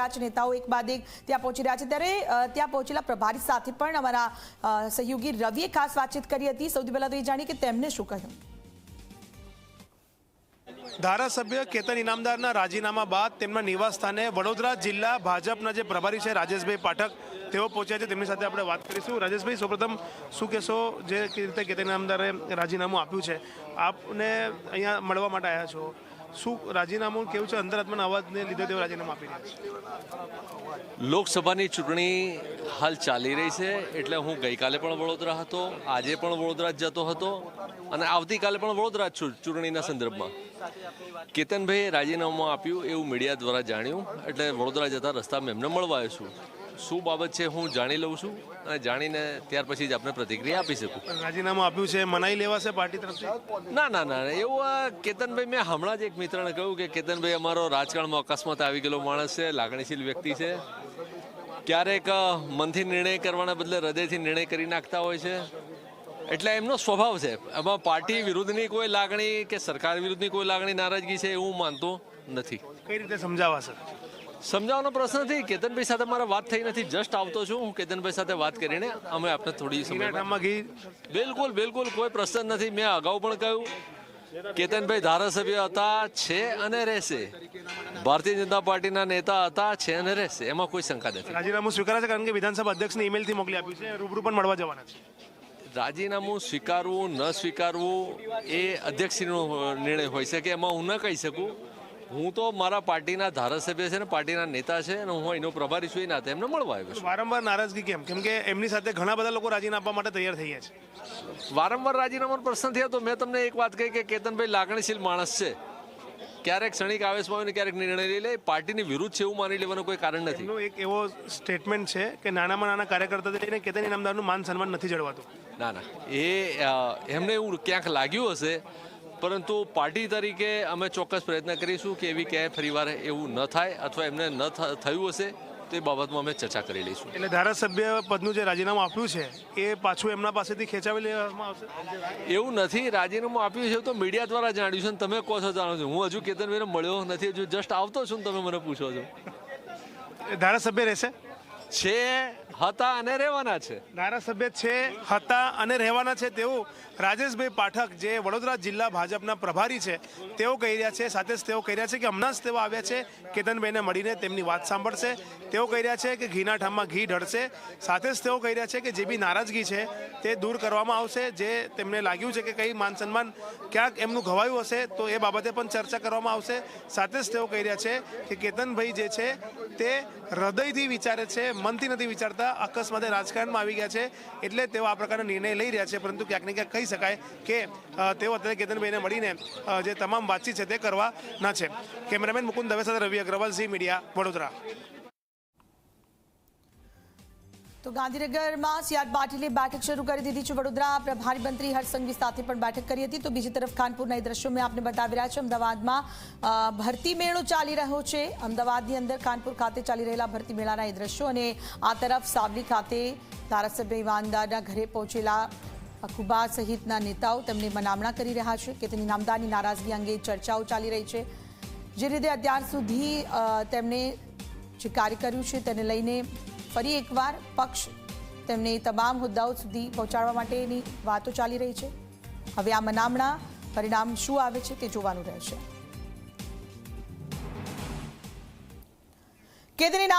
રહ્યા છે, નેતાઓ એક બાદ એક ત્યાં પહોંચી રહ્યા છે. ત્યારે ત્યાં પહોંચેલા પ્રભારી સાથે પણ અમારા સહયોગી રવિએ ખાસ વાતચીત કરી હતી. સૌથી પહેલા તો એ જાણીએ કે તેમને શું કહ્યું? ધારાસભ્ય કેતન ઇનામદારના રાજીનામા બાદ તેમના નિવાસ સ્થાને વડોદરા જિલ્લા ભાજપના જે પ્રભારી છે, રાજેશભાઈ પાઠક, તેઓ પહોંચ્યા છે. તેમની સાથે આપણે વાત કરીશું. રાજેશભાઈ, સૌપ્રથમ શું કહેશો જે રીતે કેતન ઇનામદારે રાજીનામું આપ્યું છે? આપને અહીંયા મળવા માટે આવ્યા છો. શું રાજીનામું કેવું છે? અંતરાત્માના અવાજને લીધે તેઓ રાજીનામું આપી રહ્યા છે. લોકસભાની ચૂંટણી હાલ ચાલી રહી છે, એટલે હું ગઈકાલે પણ વડોદરા હતો, આજે પણ વડોદરા જતો હતો, અને આવતીકાલે પણ વડોદરા છું ચૂંટણીના સંદર્ભમાં. કેતનભાઈએ રાજીનામું આપ્યું એવું મીડિયા દ્વારા જાણ્યું, એટલે વડોદરા જતા રસ્તામાં એમને મળવા આવ્યો છું. શું બાબત છે હું જાણી લઉં છું અને જાણીને ત્યાર પછી જ આપને પ્રતિક્રિયા આપી શકું. રાજીનામું આપ્યું છે મનાઈ લેવાશે પાર્ટી તરફથી? ના ના ના એવું આ કેતનભાઈ મેં હમણાં જ એક મિત્રને કહ્યું કે કેતનભાઈ અમારો રાજકારણમાં અકસ્માત આવી ગયેલો માણસ છે લાગણીશીલ વ્યક્તિ છે. ક્યારેક મનથી નિર્ણય કરવાના બદલે હૃદયથી નિર્ણય કરી નાખતા હોય છે. એટલે એમનો સ્વભાવ છે. એમાં પાર્ટી વિરુદ્ધની કોઈ લાગણી કે સરકાર વિરુદ્ધની કોઈ લાગણી નારાજગી છે એવું માનતો નથી. કઈ રીતે સમજાવાશે? સમજાવવાનો પ્રશ્ન નથી. કેતનભાઈ સાથે મારે વાત થઈ નથી. જસ્ટ આવતો છું. હું કેતનભાઈ સાથે વાત કરીને અમે આપને થોડી સમયમાં બિલકુલ બિલકુલ. કોઈ પ્રશ્ન નથી. મેં અગાઉ પણ કહ્યું. કેતનભાઈ ધારાસભ્ય હતા છે અને રહેશે. ભારતીય જનતા પાર્ટીના નેતા હતા છે અને રહેશે. એમાં કોઈ શંકા નથી. રાજીનામું છે કારણ કે વિધાનસભા અધ્યક્ષને ઈમેલથી મોકલી આપ્યું છે. રૂબરૂ પણ મળવા જવાના છે. રાજીનામું સ્વીકારવું ન સ્વીકારવું એ અધ્યક્ષનો નિર્ણય હોય છે કે એમાં હું ન કહી શકું. હું તો મારા પાર્ટીના ધારાસભ્ય છે ને પાર્ટીના નેતા છે અને હું એનો પ્રભારી છું એ નાતે એમને મળવા આવ્યો છું. વારંવાર નારાજગી કેમ? કેમ કે એમની સાથે ઘણા બધા લોકો રાજીનામા આપવા માટે તૈયાર થઈ ગયા છે. વારંવાર રાજીનામાનો પ્રશ્ન થયા તો મેં તમને એક વાત કહી કે કેતનભાઈ લાગણીશીલ માણસ છે. ક્યારેક ક્ષણિક આવેશમાં હોય ને ક્યારેક નિર્ણય લઈ લે પાર્ટીની વિરુદ્ધ છે એવું માની લેવાનું કોઈ કારણ નથી. એક એવો સ્ટેટમેન્ટ છે કે નાનામાં નાના કાર્યકર્તા લઈને કેતન ઇનામદારનું માન સન્માન નથી જળવાતું. ના ના. એ એમને એવું ક્યાંક લાગ્યું હશે પરંતુ પાર્ટી તરીકે અમે ચોક્કસ પ્રયત્ન કરીશું કે એવી ક્યાંય ફરીવાર એવું ન થાય અથવા એમને ન થયું હશે તો એ બાબતમાં અમે ચર્ચા કરી લઈશું. એટલે ધારાસભ્ય પદનું જે રાજીનામું આપ્યું છે એ પાછું એમના પાસેથી ખેંચાવી લેવામાં આવશે? એવું નથી રાજીનામું આપ્યું છે તો મીડિયા દ્વારા જાણ્યું છે તમે કહો છો જાણો છો. હું હજુ કેતનભાઈને મળ્યો નથી હજુ જસ્ટ આવતો છું તમે મને પૂછો છો. એ ધારાસભ્ય રહેશે? છે, હતા અને રહેવાના છે. ધારાસભ્ય છે, હતા અને રહેવાના છે તેવું રાજેશભાઈ પાઠક, જે વડોદરા જિલ્લા ભાજપના પ્રભારી છે, તેઓ કહી રહ્યા છે, સાથે જ તેઓ કહી રહ્યા છે કે હમણાં જ તેઓ આવ્યા છે, કેતનભાઈને મળીને તેમની વાત સાંભળશે. તેઓ કહી રહ્યા છે કે ઘીના ઠામમાં ઘી ઢળશે. સાથે જ તેઓ કહી રહ્યા છે કે જે બી નારાજગી છે, તે દૂર કરવામાં આવશે. જે તેમને લાગ્યું છે કે કંઈ માન સન્માન ક્યાંક એમનું ઘવાયું હશે, તો એ બાબતે પણ ચર્ચા કરવામાં આવશે. સાથે જ તેઓ કહી રહ્યા છે કે કેતનભાઈ જે છે, તે હૃદયથી વિચારે છે મનથી નથી વિચારતા, અકસ્માતે રાજકારણમાં આવી ગયા છે, એટલે તેઓ આ પ્રકારના નિર્ણય લઈ રહ્યા છે, પરંતુ ક્યાંક ને ક્યાંક કહી શકાય કે તેઓ અત્યારે કેતનભાઈને મળીને જે તમામ વાતચીત છે તે કરવાના છે. કેમેરામેન મુકુંદ દવે સાથે રવિ અગ્રવાલ, ઝી મીડિયા વડોદરા. તો ગાંધીનગરમાં સી આર પાટીલે બેઠક શરૂ કરી દીધી છે. વડોદરા પ્રભારી મંત્રી હરસંઘવી સાથે પણ બેઠક કરી હતી. તો બીજી તરફ કાનપુરના એ દ્રશ્યો મેં આપને બતાવી રહ્યા છે. અમદાવાદમાં ભરતી મેળો ચાલી રહ્યો છે. અમદાવાદની અંદર કાનપુર ખાતે ચાલી રહેલા ભરતી મેળાના એ દ્રશ્યો અને આ તરફ સાવલી ખાતે ધારાસભ્ય ઇવાનદારના ઘરે પહોંચેલા કુબા સહિતના નેતાઓ તેમને મનામણા કરી રહ્યા છે કે તેની નામદારની નારાજગી અંગે ચર્ચાઓ ચાલી રહી છે. જે રીતે અત્યાર સુધી તેમણે જે કાર્ય કર્યું છે તેને લઈને ફરી એકવાર પક્ષ તેમને તમામ હોદ્દાઓ સુધી પહોંચાડવા માટેની વાતો ચાલી રહી છે. હવે આ મનામણા પરિણામ શું આવે છે તે જોવાનું રહેશે. કેદની નામ